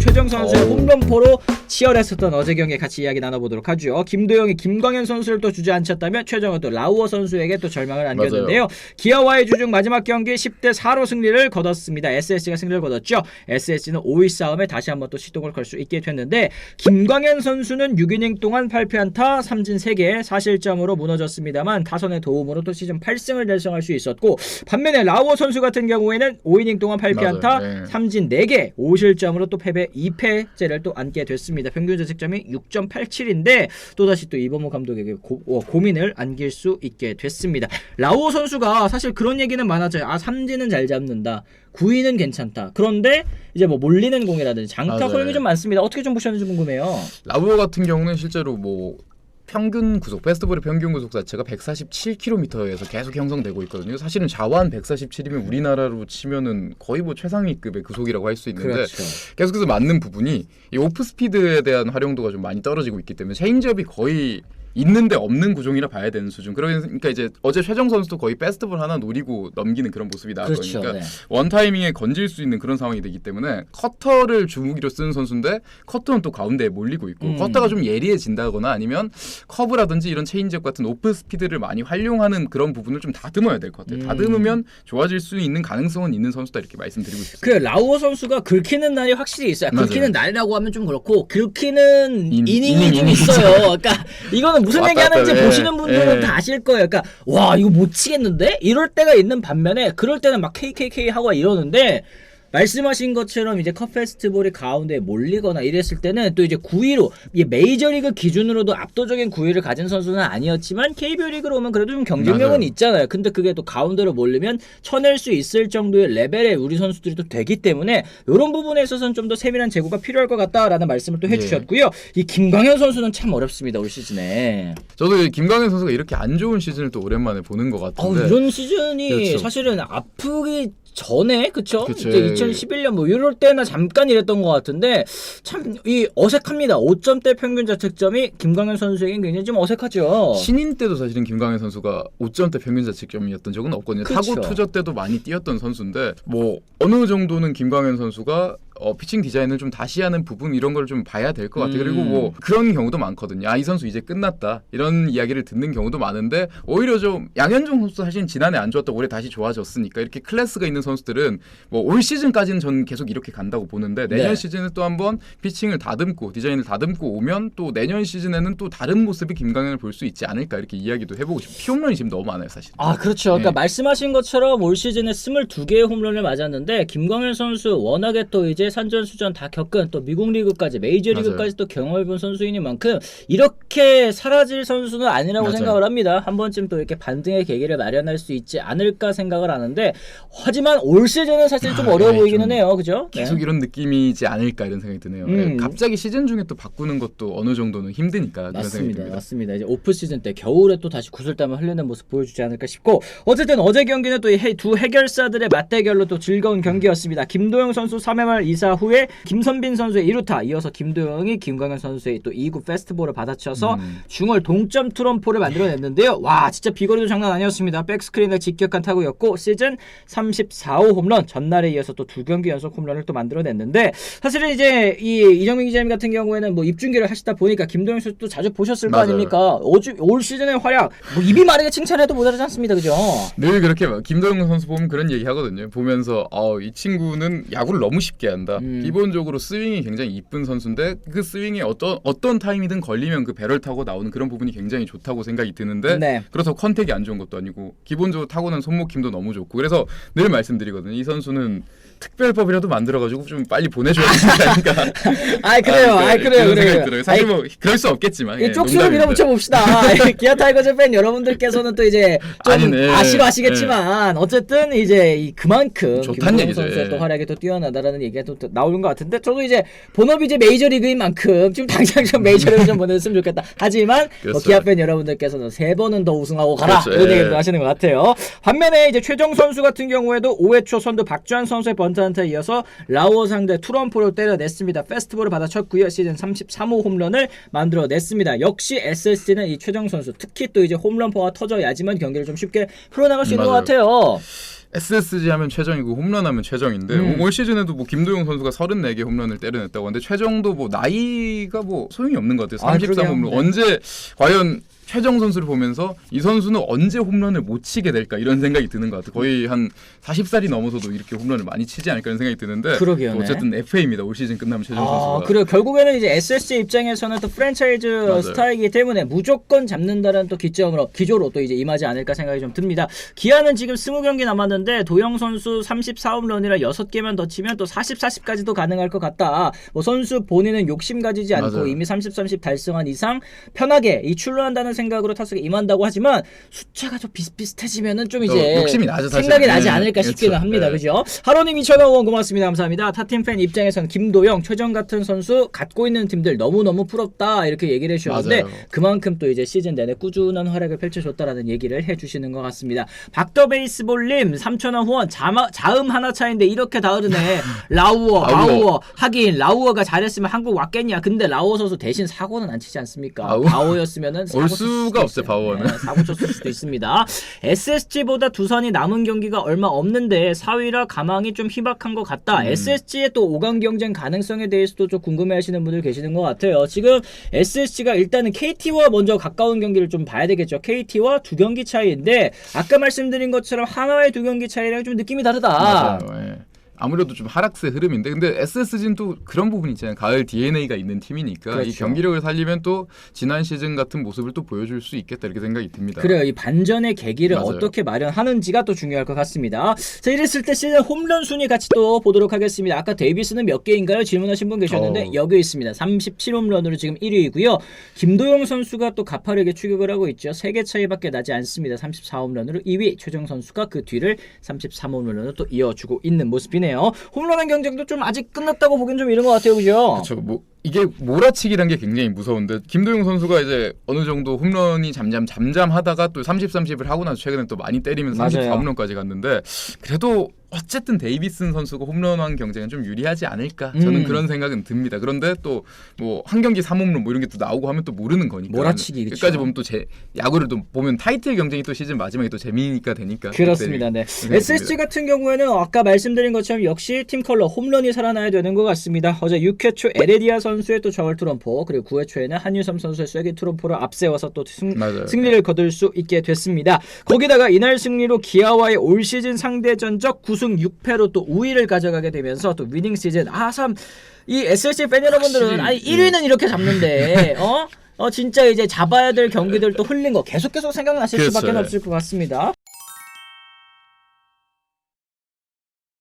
최정 선수의. 홈런포로 치열했었던 어제 경기 같이 이야기 나눠보도록 하죠. 김도영이 김광현 선수를 또 주저앉혔다면 최정은 또 라우어 선수에게 또 절망을 안겼는데요. 기아와의 주중 마지막 경기 10대 4로 승리를 거뒀습니다. SSG가 승리를 거뒀죠. SSG는 5위 싸움에 다시 한번 또 시동을 걸 수 있게 됐는데 김광현 선수는 6이닝 동안 8피안타, 삼진 3개, 4실점으로 무너졌습니다만 타선의 도움으로 또 시즌 8승을 달성할 수 있었고 반면에 라우어 선수 같은 경우에는 5이닝 동안 8피안타, 맞아요. 네. 삼진 4개, 5실점으로 또 패배 2패째를 또 안게 됐습니다. 평균 자책점이 6.87인데 또다시 또 이범호 감독에게 고, 어, 고민을 안길 수 있게 됐습니다. 라오 선수가 사실 그런 얘기는 많아져요. 아 삼진은 잘 잡는다. 구위는 괜찮다. 그런데 이제 뭐 몰리는 공이라든지 장타 맞아요. 허용이 좀 많습니다. 어떻게 좀 보셨는지 궁금해요. 라우어 같은 경우는 실제로 뭐 평균 구속 페스티벌의 평균 구속 자체가 147km에서 계속 형성되고 있거든요. 사실은 자완 147이면 우리나라로 치면은 거의 뭐 최상위급의 구속이라고 할 수 있는데 그렇죠. 계속해서 맞는 부분이 이 오프 스피드에 대한 활용도가 좀 많이 떨어지고 있기 때문에 체인지업이 거의 있는데 없는 구종이라 봐야 되는 수준. 그러니까 이제 어제 최정 선수도 거의 페스티벌 하나 노리고 넘기는 그런 모습이 나왔거든요. 그렇죠. 그러니까 네. 원 타이밍에 건질 수 있는 그런 상황이 되기 때문에 커터를 주무기로 쓰는 선수인데 커터는 또 가운데에 몰리고 있고 음. 커터가 좀 예리해진다거나 아니면 커브라든지 이런 체인지업 같은 오프 스피드를 많이 활용하는 그런 부분을 좀 다듬어야 될 것 같아요. 음. 다듬으면 좋아질 수 있는 가능성은 있는 선수다 이렇게 말씀드리고 싶습니다. 그 라우어 선수가 긁히는 날이 확실히 있어요. 맞아요. 긁히는 날이라고 하면 좀 그렇고 긁히는 인- 이닝이 이닝, 좀. 있어요. 그러니까 이거는 무슨 왔다 얘기하는지. 보시는 분들은 예. 다 아실 거예요. 그러니까 와 이거 못 치겠는데 이럴 때가 있는 반면에 그럴 때는 막 KKK 하고 이러는데 말씀하신 것처럼 이제 컵 페스티벌이 가운데 몰리거나 이랬을 때는 또 이제 9위로 이게 메이저리그 기준으로도 압도적인 9위를 가진 선수는 아니었지만 KBO 리그로 오면 그래도 좀 경쟁력은 맞아요. 있잖아요. 근데 그게 또 가운데로 몰리면 쳐낼 수 있을 정도의 레벨의 우리 선수들이 또 되기 때문에 이런 부분에 있어서는 좀 더 세밀한 제고가 필요할 것 같다라는 말씀을 또 예. 해주셨고요. 이 김광현 선수는 참 어렵습니다 올 시즌에. 저도 이 김광현 선수가 이렇게 안 좋은 시즌을 또 오랜만에 보는 것 어, 같은데 이런 시즌이 그렇죠. 사실은 아프기 전에 그쵸? 그쵸. 이제 2011년 뭐 이럴 때나 잠깐 이랬던 것 같은데 참 이 어색합니다. 5점대 평균 자책점이 김광현 선수에겐 굉장히 좀 어색하죠. 신인 때도 사실은 김광현 선수가 5점대 평균 자책점이었던 적은 없거든요. 그렇죠. 타고 투저 때도 많이 뛰었던 선수인데 뭐 어느 정도는 김광현 선수가 어, 피칭 디자인을 좀 다시 하는 부분 이런 걸 좀 봐야 될 것 같아요. 음. 그리고 뭐 그런 경우도 많거든요. 아 이 선수 이제 끝났다 이런 이야기를 듣는 경우도 많은데 오히려 좀 양현종 선수 사실 지난해 안 좋았다 올해 다시 좋아졌으니까 이렇게 클래스가 있는 선수들은 뭐 올 시즌까지는 전 계속 이렇게 간다고 보는데 내년 네. 시즌에 또 한번 피칭을 다듬고 디자인을 다듬고 오면 또 내년 시즌에는 또 다른 모습의 김광현을 볼 수 있지 않을까 이렇게 이야기도 해보고 싶어요. 피홈런이 지금 너무 많아요 사실. 아 그렇죠. 그러니까 네. 말씀하신 것처럼 올 시즌에 22개의 홈런을 맞았는데 김광현 선수 워낙에 또 이제 산전 수전 다 겪은 또 미국 리그까지 메이저 리그까지. 또 경험해 본 선수이니만큼 이렇게 사라질 선수는 아니라고 맞아요. 생각을 합니다. 한 번쯤 또 이렇게 반등의 계기를 마련할 수 있지 않을까 생각을 하는데 하지만 올 시즌은 사실 좀 아, 어려워 네, 보이기는 좀 해요. 그죠? 네. 계속 이런 느낌이지 않을까 이런 생각이 드네요. 음. 네, 갑자기 시즌 중에 또 바꾸는 것도 어느 정도는 힘드니까 맞습니다. 맞습니다. 이제 오프 시즌 때 겨울에 또 다시 구슬땀을 흘리는 모습 보여주지 않을까 싶고 어쨌든 어제 경기는 또 두 해결사들의 맞대결로 또 즐거운 경기였습니다. 김도영 선수 3회 말 2사 후에 김선빈 선수의 1루타 이어서 김도영이 김광현 선수의 또 2구 페스트볼을 받아쳐서 음. 중월 동점 투런포를 만들어냈는데요. 와 진짜 비거리도 장난 아니었습니다. 백스크린을 직격한 타구였고 시즌 34호 홈런 전날에 이어서 또 두 경기 연속 홈런을 또 만들어냈는데 사실은 이제 이 이정민 기자님 같은 경우에는 뭐 입중계를 하시다 보니까 김도영 선수도 자주 보셨을 거 맞아요. 아닙니까? 어주, 올 시즌의 활약 뭐 입이 마르게 칭찬해도 모자라지 않습니다, 그죠? 늘 그렇게 막 김도영 선수 보면 그런 얘기 하거든요. 보면서 어, 이 친구는 야구를 너무 쉽게 한다. 음. 기본적으로 스윙이 굉장히 이쁜 선수인데 그 스윙이 어떤 어떤 타임이든 걸리면 그 배럴 타고 나오는 그런 부분이 굉장히 좋다고 생각이 드는데 네. 그래서 컨택이 안 좋은 것도 아니고 기본적으로 타고난 손목 힘도 너무 좋고 그래서 늘 말씀드리거든요. 이 선수는 특별법이라도 만들어가지고 좀 빨리 보내줘야 되지 않을까. 아 그래요, 아, 네, 그래요, 그런 생각이 그래요. 들어요. 사실 아이, 뭐 그럴 수 없겠지만. 이 예, 쪽수로 농담입니다. 밀어붙여 봅시다. 기아 타이거즈 팬 여러분들께서는 또 이제 좀 아니네. 아쉬워하시겠지만 어쨌든 이제 이 그만큼 좋다는 얘기죠. 선수의 예. 또 활약이 또 뛰어나다라는 얘기가 또, 또 나오는 것 같은데 저도 이제 본업이 이제 메이저리그인 만큼 지금 당장 좀 메이저리그 좀 보냈으면 좋겠다. 하지만 뭐 그렇죠. 기아 팬 여러분들께서는 세 번은 더 우승하고 가라 그렇죠. 이런 예. 얘기도 하시는 것 같아요. 반면에 이제 최정 선수 같은 경우에도 5회 초 선두 박주환 선수의 번트한테 이어서 라오어 상대 투런포를 때려냈습니다. 페스티벌을 받아쳤고요. 시즌 33호 홈런을 만들어냈습니다. 역시 SSG는 이 최정 선수 특히 또 이제 홈런포가 터져야지만 경기를 좀 쉽게 풀어나갈 수 있는 것 맞아요. 같아요. SSG 하면 최정이고 홈런 하면 최정인데 음. 올 시즌에도 뭐 김도영 선수가 34개 홈런을 때려냈다고 하는데 최정도 뭐 나이가 뭐 소용이 없는 것 같아요. 아, 33 그러게요. 홈런 네. 언제 과연 최정 선수를 보면서 이 선수는 언제 홈런을 못 치게 될까 이런 생각이 드는 것 같아요. 거의 한 40살이 넘어서도 이렇게 홈런을 많이 치지 않을까 이런 생각이 드는데 그러게요, 또 어쨌든 FA입니다. 올 시즌 끝나면 최정 아, 선수가 그리고 결국에는 이제 SSG 입장에서는 또 프랜차이즈 맞아요. 스타이기 때문에 무조건 잡는다는 또 기점으로 기조로 또 이제 임하지 않을까 생각이 좀 듭니다. 기아는 지금 20경기 남았는데 도영 선수 34홈런이라 6개만 더 치면 또 40, 40까지도 가능할 것 같다. 뭐 선수 본인은 욕심 가지지 않고 맞아요. 이미 30, 30 달성한 이상 편하게 이 출루한다는 생각으로 타석에 임한다고 하지만 숫자가 좀 비슷비슷해지면은 좀또 이제 욕심이 나죠, 사실. 생각이 나지 네, 않을까 싶기는 그렇죠. 합니다. 네. 그죠? 하로님 2천원 원 고맙습니다. 감사합니다. 타팀 팬 입장에서는 김도영, 최정 같은 선수 갖고 있는 팀들 너무너무 부럽다 이렇게 얘기를 해주셨는데 맞아요. 그만큼 또 이제 시즌 내내 꾸준한 활약을 펼쳐줬다라는 얘기를 해주시는 것 같습니다. 박더 베이스볼님 3천원 후원 자마, 자음 하나 차인데 이렇게 다르네. 라우어, 라우어. 하긴 라우어가 잘했으면 한국 왔겠냐. 근데 라우어 선수 대신 사고는 안 치지 않습니까? 아우. 바오였으면은 사고 올 수가 수도 없어요. 바오는. 네, 사고 쳤을 수도 있습니다. SSG보다 두산이 남은 경기가 얼마 없는데 4위라 가망이 좀 희박한 것 같다. 음. SSG의 또 5강 경쟁 가능성에 대해서도 좀 궁금해하시는 분들 계시는 것 같아요. 지금 SSG가 일단은 KT와 먼저 가까운 경기를 좀 봐야 되겠죠. KT와 두 경기 차이인데 아까 말씀드린 것처럼 하나의 두 경기 차이랑 좀 느낌이 다르다. 맞아요. 예. 아무래도 좀 하락세 흐름인데 근데 SSG는 또 그런 부분이 있잖아요. 가을 DNA가 있는 팀이니까 이 그렇죠. 경기력을 살리면 또 지난 시즌 같은 모습을 또 보여줄 수 있겠다 이렇게 생각이 듭니다. 그래요. 이 반전의 계기를 맞아요. 어떻게 마련하는지가 또 중요할 것 같습니다. 자, 이랬을 때 시즌 홈런 순위 같이 또 보도록 하겠습니다. 아까 데이비스는 몇 개인가요? 질문하신 분 계셨는데 어. 여기 있습니다. 37홈런으로 지금 1위이고요. 김도영 선수가 또 가파르게 추격을 하고 있죠. 3개 차이밖에 나지 않습니다. 34홈런으로 2위. 최정 선수가 그 뒤를 33홈런으로 또 이어주고 있는 모습이네요. 홈런의 경쟁도 좀 아직 끝났다고 보긴 좀 이른 것 같아요. 그죠? 그렇죠. 뭐 이게 몰아치기란 게 굉장히 무서운데 김도영 선수가 이제 어느 정도 홈런이 잠잠 잠잠하다가 또 30, 30을 하고 나서 최근에 또 많이 때리면서 맞아요. 34홈런까지 갔는데 그래도 어쨌든 데이비슨 선수가 홈런왕 경쟁은 좀 유리하지 않을까 저는 음. 그런 생각은 듭니다. 그런데 또 뭐 한 경기 3홈런 뭐 이런 게 또 나오고 하면 또 모르는 거니까 몰아치기, 그쵸. 끝까지 보면 또 제 야구를 또 보면 타이틀 경쟁이 또 시즌 마지막에 또 재미니까 되니까 그렇습니다. 네. SSG 듭니다. 같은 경우에는 아까 말씀드린 것처럼 역시 팀 컬러 홈런이 살아나야 되는 것 같습니다. 어제 6회 초 에레디아 선수의 또 저걸 트럼포 그리고 9회 초에는 한유섬 선수의 쐐기 트럼포를 앞세워서 또 승. 승리를 거둘 수 있게 됐습니다. 거기다가 이날 승리로 기아와의 올 시즌 상대 전적 9승 6패로 또 우위를 가져가게 되면서 또 위닝 시즌 아참 이 SSG 팬 여러분들은 아니 확실히, 1위는 이렇게 잡는데 어? 어 진짜 이제 잡아야 될 경기들 또 흘린 거 계속 계속 생각나실 그렇죠. 수밖에 예. 없을 것 같습니다.